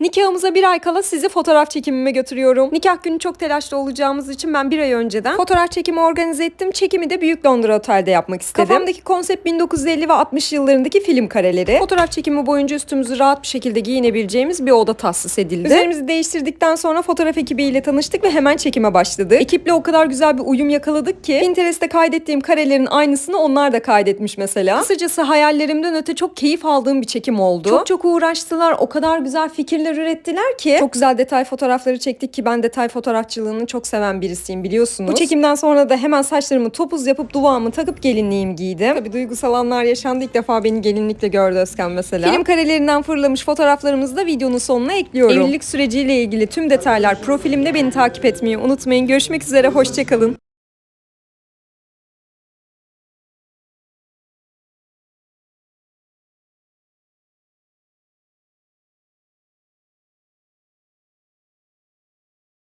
Nikahımıza bir ay kala sizi fotoğraf çekimime götürüyorum. Nikah günü çok telaşlı olacağımız için ben bir ay önceden fotoğraf çekimi organize ettim. Çekimi de Büyük Londra Otel'de yapmak istedim. Kafamdaki konsept 1950 ve 60 yıllarındaki film kareleri. Fotoğraf çekimi boyunca üstümüzü rahat bir şekilde giyinebileceğimiz bir oda tahsis edildi. Üzerimizi değiştirdikten sonra fotoğraf ekibiyle tanıştık ve hemen çekime başladık. Ekiple o kadar güzel bir uyum yakaladık ki Pinterest'te kaydettiğim karelerin aynısını onlar da kaydetmiş mesela. Kısacası hayallerimden öte çok keyif aldığım bir çekim oldu. Çok çok uğraştılar. O kadar güzel fikirler ürettiler ki. Çok güzel detay fotoğrafları çektik ki ben detay fotoğrafçılığını çok seven birisiyim biliyorsunuz. Bu çekimden sonra da hemen saçlarımı topuz yapıp duvağımı takıp gelinliğimi giydim. Tabii duygusal anlar yaşandı. İlk defa beni gelinlikle gördü Özkan mesela. Film karelerinden fırlamış fotoğraflarımızı da videonun sonuna ekliyorum. Evlilik süreciyle ilgili tüm detaylar profilimde beni takip etmeyi unutmayın. Görüşmek üzere. Hoşçakalın.